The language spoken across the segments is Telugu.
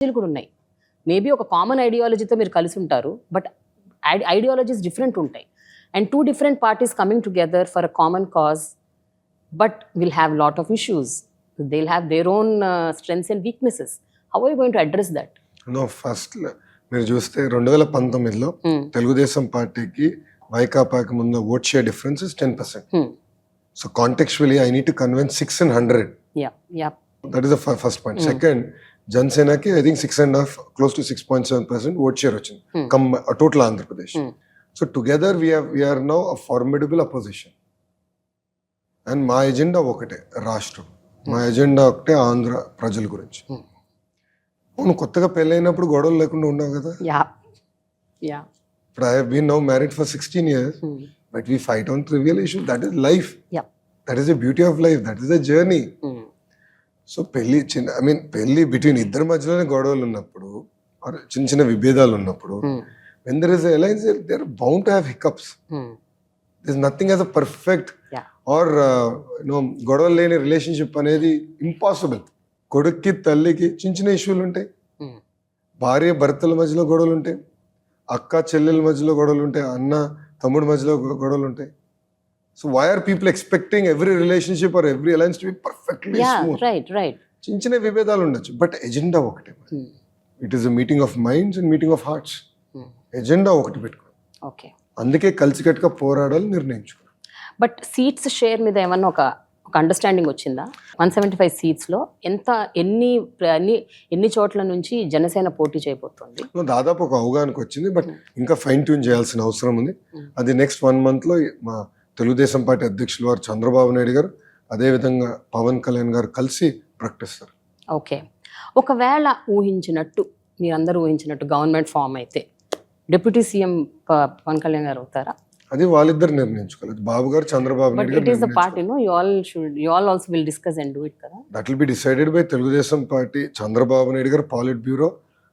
ఐడియాలజీలు కూడా ఉన్నాయి. మేబీ ఒక కామన్ ఐడియాలజీతో మీరు కలిసి ఉంటారు బట్ ఐడియాలజీస్ డిఫరెంట్ ఉంటాయి. And two different parties coming together for a common cause but will have lot of issues they will have their own strengths and weaknesses how I going to address that no first మీరు చూస్తే రెండు వేల పంతొమ్మిదిలో Hmm. తెలుగుదేశం పార్టీకి వైకాపాకి ముందు vote share difference is ten percent. So contextually I need to convince six and hundred that is the first point. Second జనసేనకి I think six and half close to six point seven percent vote share వచ్చింది. Hmm. Cum total Andhra Pradesh. Hmm. So together we're now a formidable opposition and మా ఎజెండా ఒకటే రాష్ట్రం. మా ఎజెండా ఒకటే ఆంధ్ర ప్రజల గురించి. Hmm. అవును కొత్తగా పెళ్ళైనప్పుడు గొడవలు లేకుండా ఉండవు కదా? ఇప్పుడు I been now married for sixteen years but we fight on trivial issue that is life. That is the beauty of life that is the journey so పెళ్ళి చిన్న ఐ మీన్ పెళ్ళి బిట్వీన్ ఇద్దరి మధ్యలోనే గొడవలు ఉన్నప్పుడు చిన్న చిన్న విభేదాలు ఉన్నప్పుడు when there is alliance there bound to have hiccups this nothing as a perfect. Or no గొడవలు లేని రిలేషన్షిప్ అనేది ఇంపాసిబుల్ కొడుక్కి తల్లికి చిన్న చిన్న ఇష్యూలు ఉంటాయి. భార్య భర్తల మధ్యలో గొడవలు ఉంటాయి. అక్క చెల్లెల మధ్యలో గొడవలు ఉంటాయి. అన్న తమ్ముడి మధ్యలో గొడవలు ఉంటాయి. So why are people expecting every relationship or every alliance to be perfectly smooth right right చిన్న చిన్న విభేదాలు ఉండొచ్చు బట్ ఎజెండా ఒకటే it is a meeting of minds and meeting of hearts agenda ఒకటి పెట్టుకో. ఓకే అందుకే కలిసికట్టుగా పోరాడాలి నిర్ణయించుకో బట్ సీట్స్ షేర్ మీద ఏమన్నా ఒక ఒక అండర్స్టాండింగ్ వచ్చిందా? వన్ సెవెంటీ ఫైవ్ సీట్స్లో ఎంత ఎన్ని ఎన్ని ఎన్ని చోట్ల నుంచి జనసేన పోటీ చేయబోతోంది? దాదాపు ఒక అవగాహనకు వచ్చింది బట్ ఇంకా ఫైన్ ట్యూన్ చేయాల్సిన అవసరం ఉంది. అది నెక్స్ట్ వన్ మంత్లో మా తెలుగుదేశం పార్టీ అధ్యక్షులు వారు చంద్రబాబు నాయుడు గారు అదేవిధంగా పవన్ కళ్యాణ్ గారు కలిసి ప్రకటిస్తారు ఓకే. ఒకవేళ ఊహించినట్టు మీరందరూ ఊహించినట్టు గవర్నమెంట్ ఫామ్ అయితే డిప్యూటీ సీఎం పవన్ కళ్యాణ్ గారు అవుతారా? అది వాళ్ళిద్దరు నిర్ణయించుకోలేదు Babu garu Chandrababu Naidu it is the party no you all should you all also will discuss and do it కదా? That will be decided by Telugudesam party Chandrababu Naidu garu politburo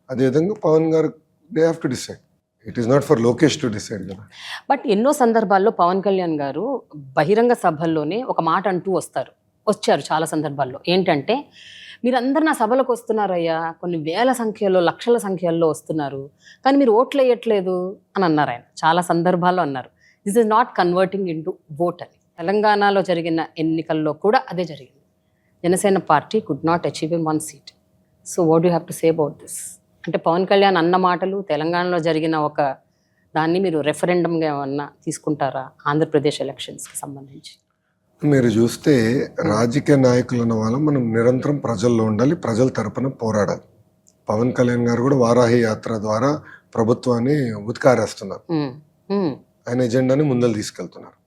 అదేవిధంగా Pawan garu they have to decide it is not for Lokesh to decide కదా. బట్ ఎన్నో సందర్భాల్లో పవన్ కళ్యాణ్ గారు బహిరంగ సభల్లోనే ఒక మాట అంటూ వస్తారు. వచ్చారు చాలా సందర్భాల్లో. ఏంటంటే మీరందరు నా సభలకు వస్తున్నారయ్యా. కొన్ని వేల సంఖ్యలో లక్షల సంఖ్యల్లో వస్తున్నారు. కానీ మీరు ఓట్లు వేయట్లేదు అని అన్నారు ఆయన. చాలా సందర్భాల్లో అన్నారు. This is not converting into vote అని. తెలంగాణలో జరిగిన ఎన్నికల్లో కూడా అదే జరిగింది. Janasena party could not achieve in one seat so what you have to say about this అంటే పవన్ కళ్యాణ్ అన్న మాటలు తెలంగాణలో జరిగిన ఒక దాన్ని మీరు రెఫరెండంగా ఏమన్నా తీసుకుంటారా ఆంధ్రప్రదేశ్ ఎలక్షన్స్కి సంబంధించి? మీరు చూస్తే రాజకీయ నాయకులు ఉన్న వాళ్ళం మనం నిరంతరం ప్రజల్లో ఉండాలి ప్రజల తరపున పోరాడాలి. పవన్ కళ్యాణ్ గారు కూడా వారాహి యాత్ర ద్వారా ప్రభుత్వాన్ని ఉతికారేస్తున్నారు. ఆయన ఎజెండాని ముందలు తీసుకెళ్తున్నారు.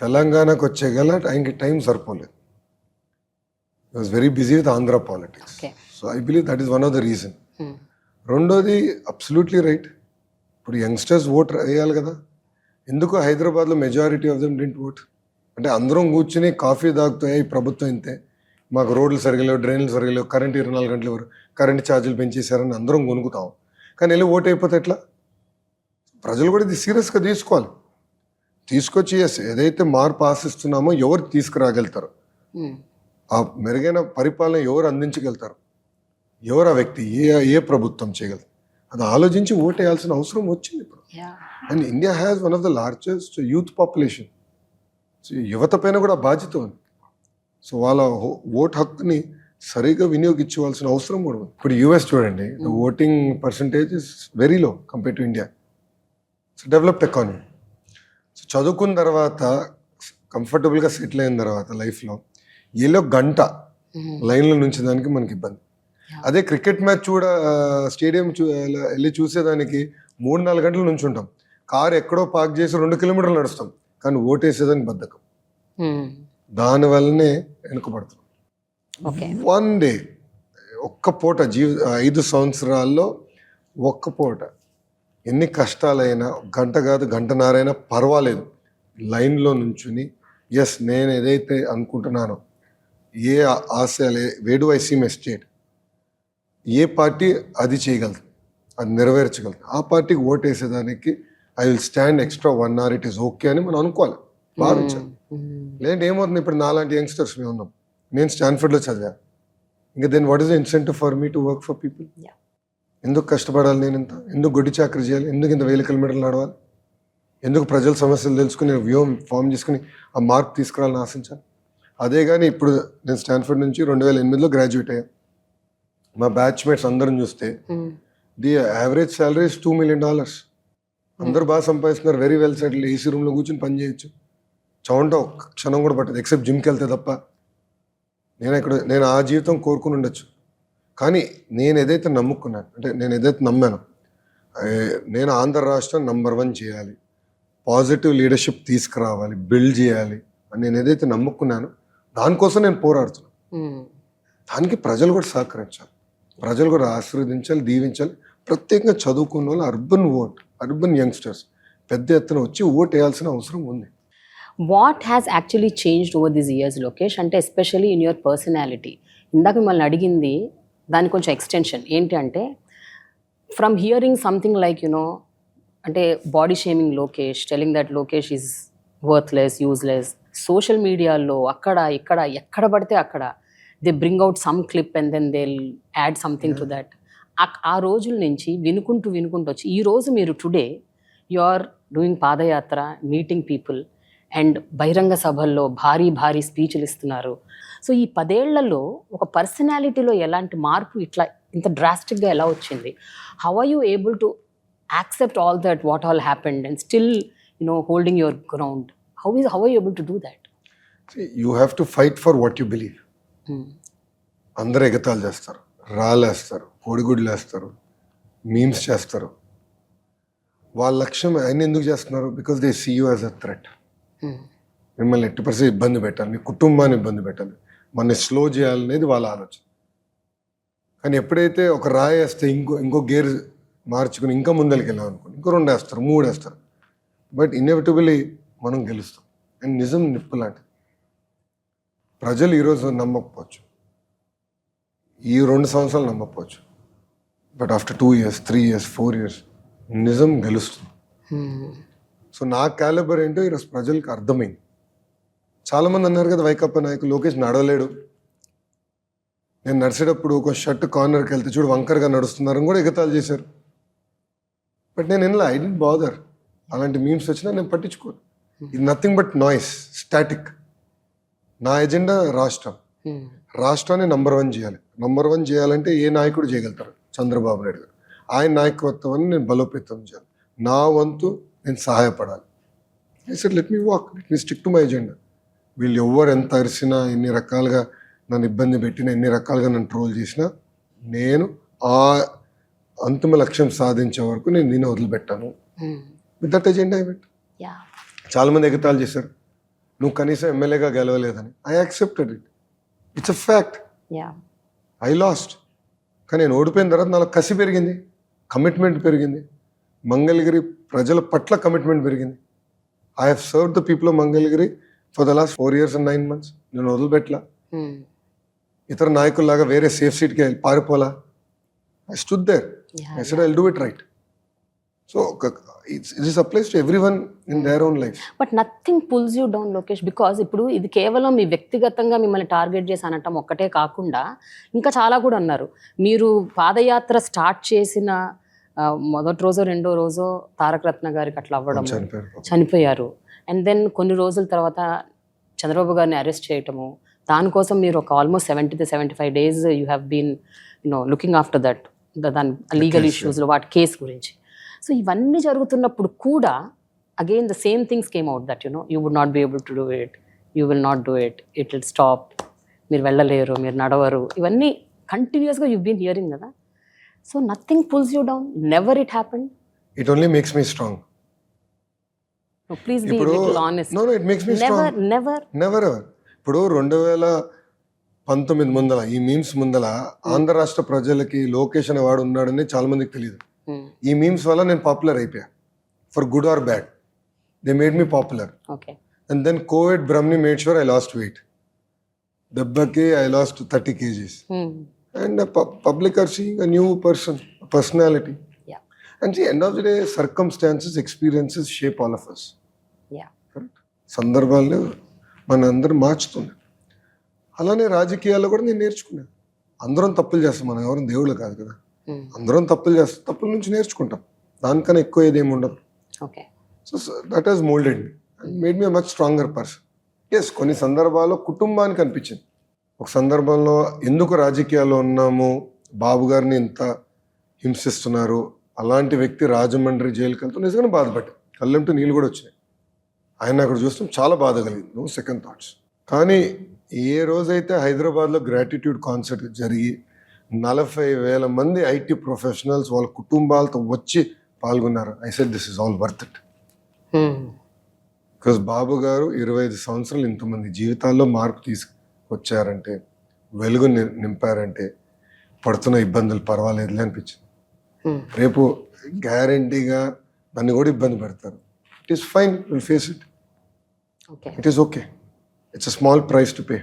తెలంగాణకు వచ్చే గల ఆయనకి టైం సరిపోలేదు. Was very busy with Andhra politics so I believe that is one of the reason రెండోది అబ్సల్యూట్లీ రైట్ ఇప్పుడు యంగ్స్టర్స్ ఓట్ వేయాలి కదా. ఎందుకు హైదరాబాద్లో majority of them didn't vote అంటే అందరం కూర్చుని కాఫీ తాగుతూ "ఏ, ఈ ప్రభుత్వం ఇంతే. మాకు రోడ్లు సరిగా లేవు డ్రైన్లు సరిగా లేవు కరెంట్ ఇరవై నాలుగు గంటలు ఇవ్వరు కరెంట్ ఛార్జీలు పెంచేశారని అందరం కొనుక్కుతాం కానీ వెళ్ళి ఓట్ అయిపోతే ఎట్లా? ప్రజలు కూడా ఇది సీరియస్గా తీసుకోవాలి. తీసుకొచ్చి yes, ఏదైతే మార్పు ఆశిస్తున్నామో ఎవరు తీసుకురాగలుగుతారు? ఉమ్, ఆ మెరుగైన పరిపాలన ఎవరు అందించగలుగుతారు? ఎవరు వ్యక్తి ఏ ఏ ప్రభుత్వం చేయగలరు అది ఆలోచించి ఓటేయాల్సిన అవసరం వచ్చింది ఇప్పుడు. And India has one of the largest youth population. So యువత పైన కూడా బాధ్యత ఉంది. సో వాళ్ళ ఓట్ హక్కుని సరిగా వినియోగించవలసిన అవసరం కూడా ఉంది. ఇప్పుడు యూఎస్ చూడండి the voting percentage is very low compare to India so developed economy so చదువుకున్న తర్వాత కంఫర్టబుల్గా సెటిల్ అయిన తర్వాత లైఫ్లో ఏలో గంట ఉమ్, లైన్లో నుంచి దానికి మనకి ఇబ్బంది. అదే క్రికెట్ మ్యాచ్ చూడ స్టేడియం చూ వెళ్ళి చూసేదానికి మూడు నాలుగు గంటల నుంచి ఉంటాం కారు ఎక్కడో పార్క్ చేసి రెండు కిలోమీటర్లు నడుస్తాం. కానీ ఓటేసేదానికి బద్ధకం. ఉమ్, దానివల్లనే వెనుకబడుతున్నాం. ఓకే వన్ డే ఒక్క పూట జీవ ఐదు సంవత్సరాల్లో ఒక్క పూట ఎన్ని కష్టాలైనా గంట కాదు గంటన్నరైనా పర్వాలేదు. లైన్లో నుంచుని ఎస్ నేను ఏదైతే అనుకుంటున్నానో ఏ ఆ- ఆశయాలు వేడు ఐ సీ మై స్టేట్ ఏ పార్టీ అది చేయగలదు అది నెరవేర్చగలదు. ఆ పార్టీకి ఓటేసేదానికి I will stand extra one hour it is okay అని మనం అనుకోవాలి భావించాలి. లేదంటే ఏమవుతుంది ఇప్పుడు నాలాంటి యంగ్స్టర్స్ మేము ఉన్నాం. నేను స్టాన్ఫర్డ్లో చదివా ఇంకా then what is the incentive for me to work for people. ఎందుకు కష్టపడాలి నేను ఇంత? ఎందుకు గొడ్డి చాకరీ చేయాలి? ఎందుకు ఇంత వేల కిలోమీటర్లు నడవాలి? ఎందుకు ప్రజల సమస్యలు తెలుసుకుని వ్యూహం ఫామ్ చేసుకుని ఆ మార్క్ తీసుకురావాలని ఆశించాలి? అదే కానీ ఇప్పుడు నేను స్టాన్ఫర్డ్ నుంచి రెండు వేల ఎనిమిదిలో గ్రాడ్యుయేట్ అయ్యా మా బ్యాచ్మేట్స్ అందరం చూస్తే. The average salary is two million dollars అందరూ బాగా సంపాదిస్తున్నారు వెరీ వెల్ సెటిల్ ఏసీ రూమ్లో కూర్చొని పని చేయొచ్చు. ఒక్క క్షణం కూడా పట్టదు ఎక్సెప్ట్ జిమ్కి వెళ్తే తప్ప. నేను ఇక్కడ నేను ఆ జీవితం కోరుకుని ఉండొచ్చు. కానీ నేను ఏదైతే నమ్ముకున్నాను అంటే నేను ఏదైతే నమ్మాను నేను ఆంధ్ర రాష్ట్రం నంబర్ వన్ చేయాలి పాజిటివ్ లీడర్షిప్ తీసుకురావాలి బిల్డ్ చేయాలి అని నేను ఏదైతే నమ్ముకున్నానో దానికోసం నేను పోరాడుతున్నాను. Hmm. దానికి ప్రజలు కూడా సహకరించాలి. ప్రజలు కూడా ఆశీర్వదించాలి దీవించాలి. ప్రత్యేకంగా చదువుకున్న వాళ్ళు అర్బన్ ఓట్ అర్బన్ యంగ్స్టర్స్ పెద్ద ఎత్తున వచ్చి ఓట్ వేయాల్సిన అవసరం ఉంది. What has actually changed over this years Lokesh అంటే ఎస్పెషల్లీ ఇన్ యువర్ పర్సనాలిటీ ఇందాక మిమ్మల్ని అడిగింది దాని కొంచెం ఎక్స్టెన్షన్ ఏంటి అంటే from hearing something like you know అంటే body shaming Lokesh telling that Lokesh is worthless useless social మీడియాలో అక్కడ ఇక్కడ ఎక్కడ పడితే అక్కడ they bring out some clip and then they add something to that ఆ రోజుల నుంచి వినుకుంటూ వినుకుంటూ వచ్చి ఈ రోజు మీరు today you are doing padayatra meeting people and బహిరంగ సభల్లో భారీ భారీ స్పీచ్లు ఇస్తున్నారు. సో ఈ పదేళ్ళలో ఒక పర్సనాలిటీలో ఎలాంటి మార్పు ఇట్లా ఇంత డ్రాస్టిక్గా ఎలా వచ్చింది? How are you able to accept all that what all happened and still you know holding your ground how is how are able to do that you have to fight for what you believe అందరూ ఎగతాలు చేస్తారు. రాళ్ళేస్తారు. కోడిగుడ్లు వేస్తారు మీమ్స్ చేస్తారు. వాళ్ళ లక్ష్యం ఆయన ఎందుకు చేస్తున్నారు? Because they see you as a threat. మిమ్మల్ని ఎట్టి పరిస్థితి ఇబ్బంది పెట్టాలి. మీ కుటుంబాన్ని ఇబ్బంది పెట్టాలి. మన స్లో చేయాలనేది వాళ్ళ ఆలోచన. కానీ ఎప్పుడైతే ఒక రాయి వేస్తే ఇంకో ఇంకో గేర్ మార్చుకుని ఇంకా ముందరికి వెళ్ళాం అనుకోండి ఇంకో రెండు వేస్తారు మూడు వేస్తారు బట్ ఇన్ఎవిటబుల్లీ మనం గెలుస్తాం. అండ్ నిజం నిప్పు లాంటిది. ప్రజలు ఈరోజు నమ్మకపోవచ్చు. ఈ రెండు సంవత్సరాలు నమ్మకపోవచ్చు. But after two years three years four years నిజం గెలుస్తుంది. సో నా క్యాలిబర్ ఏంటో ఈరోజు ప్రజలకు అర్థమైంది. చాలామంది అన్నారు కదా వైకప్ప నాయకులు లోకేష్ నడవలేడు. నేను నడిచేటప్పుడు ఒక షర్ట్ కార్నర్కి వెళ్తే చూడు వంకరగా నడుస్తున్నారని కూడా ఎగతాలు చేశారు. బట్ నేను ఇలా ఐ డెంట్ బాదర్ అలాంటి మీమ్స్ వచ్చినా నేను పట్టించుకోను. ఇది నథింగ్ బట్ నాయిస్ స్టాటిక్ నా ఎజెండా రాష్ట్రం. రాష్ట్రాన్ని నంబర్ వన్ చేయాలి. నంబర్ వన్ చేయాలంటే ఏ నాయకుడు చేయగలుగుతారు? చంద్రబాబు నాయుడు గారు. ఆయన నాయకత్వాన్ని నేను బలోపేతం చేయాలి. నా వంతు నేను సహాయపడాలి. Said let me walk let me stick to my agenda వీళ్ళు ఎవరు ఎంత అరిసినా ఎన్ని రకాలుగా నన్ను ఇబ్బంది పెట్టినా ఎన్ని రకాలుగా నన్ను ట్రోల్ చేసినా నేను ఆ అంతిమ లక్ష్యం సాధించే వరకు నేను దీన్ని వదిలిపెట్టాను. With that agenda I went yeah చాలామంది ఎగతాలు చేశారు. నువ్వు కనీసం ఎమ్మెల్యేగా గెలవలేదని. I accepted it it's a fact I lost కానీ నేను ఓడిపోయిన తర్వాత నాలో కసి పెరిగింది కమిట్మెంట్ పెరిగింది. మంగళగిరి ప్రజల పట్ల కమిట్మెంట్ పెరిగింది. I have serve the people of Mangalagiri for the last four years and nine months నేను వదిలిపెట్టలా. ఇతర నాయకుల్లాగా వేరే సేఫ్ సీట్కి వెళ్ళి పారిపోలా. I stood there I said I do it right so it's it is applies to everyone in their own life but nothing pulls you down Lokesh because ఇప్పుడు ఇది కేవలం మీ వ్యక్తిగతంగా మిమ్మల్ని టార్గెట్ చేసి అనటం ఒక్కటే కాకుండా ఇంకా చాలా కూడా అన్నారు. మీరు పాదయాత్ర స్టార్ట్ చేసిన మొదటి రోజు రెండో రోజు తారక రత్న గారికి అట్లా అవ్వడం చనిపోయారు అండ్ దెన్ కొన్ని రోజుల తర్వాత చంద్రబాబు గారిని అరెస్ట్ చేయటము దానికోసం మీరు ఒక almost seventy two seventy five days you have been you know looking after that దాని లీగల్ ఇష్యూస్లో వాటి కేసు గురించి. సో ఇవన్నీ జరుగుతున్నప్పుడు కూడా again the same things came out that you know you would not be able to do it you will not do it it will stop మీరు వెళ్ళలేరు మీరు నడవరు. ఇవన్నీ కంటిన్యూస్గా యూ బీన్ హియరింగ్ కదా? So nothing pulls you down never it happen it only makes me strong please be little honest no no it makes me never never never ఇప్పుడు రెండు వేల పంతొమ్మిది ముందల ఈ మీమ్స్ ముందల ఆంధ్ర రాష్ట్ర ప్రజలకి లోకేష్ అనే వాడు ఉన్నాడని చాలా మందికి తెలియదు. ఈ మీమ్స్ వల్ల నేను పాపులర్ అయిపోయా. For good or bad they made me popular and then Covid బ్రమ్ని made sure I lost weight దెబ్బకి I lost thirty KGs and public are seeing a new person personality and the end of the day circumstances experiences shape all of us సందర్భాలు మన అందరూ మార్చుతుంది. అలానే రాజకీయాల్లో కూడా నేను నేర్చుకున్నాను అందరం తప్పులు చేస్తాం. మనం ఎవரும் దేవుళ్ళు కాదు కదా. అందరం తప్పులు చేస్తాం తప్పుల నుంచి నేర్చుకుంటాం. దానికన్నా ఎక్కువ ఏదేమి ఉండదు. Okay so that has moulded me made me much stronger person yes కొన్ని సందర్భాల్లో కుటుంబానికి అనిపించింది. ఒక సందర్భంలో ఎందుకు రాజకీయాల్లో ఉన్నాము? బాబు గారిని ఇంత హింసిస్తున్నారు. అలాంటి వ్యక్తి రాజమండ్రి జైలుకి వెళ్తూ నిజంగానే బాధపడ్డా కళ్ళెంటూ నీళ్ళు కూడా వచ్చినాయి. ఆయన అక్కడ చూస్తాం చాలా బాధ కలిగింది. నో సెకండ్ థాట్స్ కానీ ఏ రోజైతే హైదరాబాద్లో గ్రాటిట్యూడ్ కాన్సర్ట్ జరిగి నలభై వేల మంది ఐటీ ప్రొఫెషనల్స్ వాళ్ళ కుటుంబాలతో వచ్చి పాల్గొన్నారు. I said this is all worth it because Babu garu ఇరవై ఐదు సంవత్సరాలు ఇంతమంది జీవితాల్లో మార్పు తీసుకొచ్చారంటే వెలుగు ని- నింపారంటే పడుతున్న ఇబ్బందులు పర్వాలేదులే అనిపించింది. ఉమ్. రేపు గ్యారంటీగా నన్ను కూడా ఇబ్బంది పెడతారు. It is fine will face it okay it is okay it's a small price to pay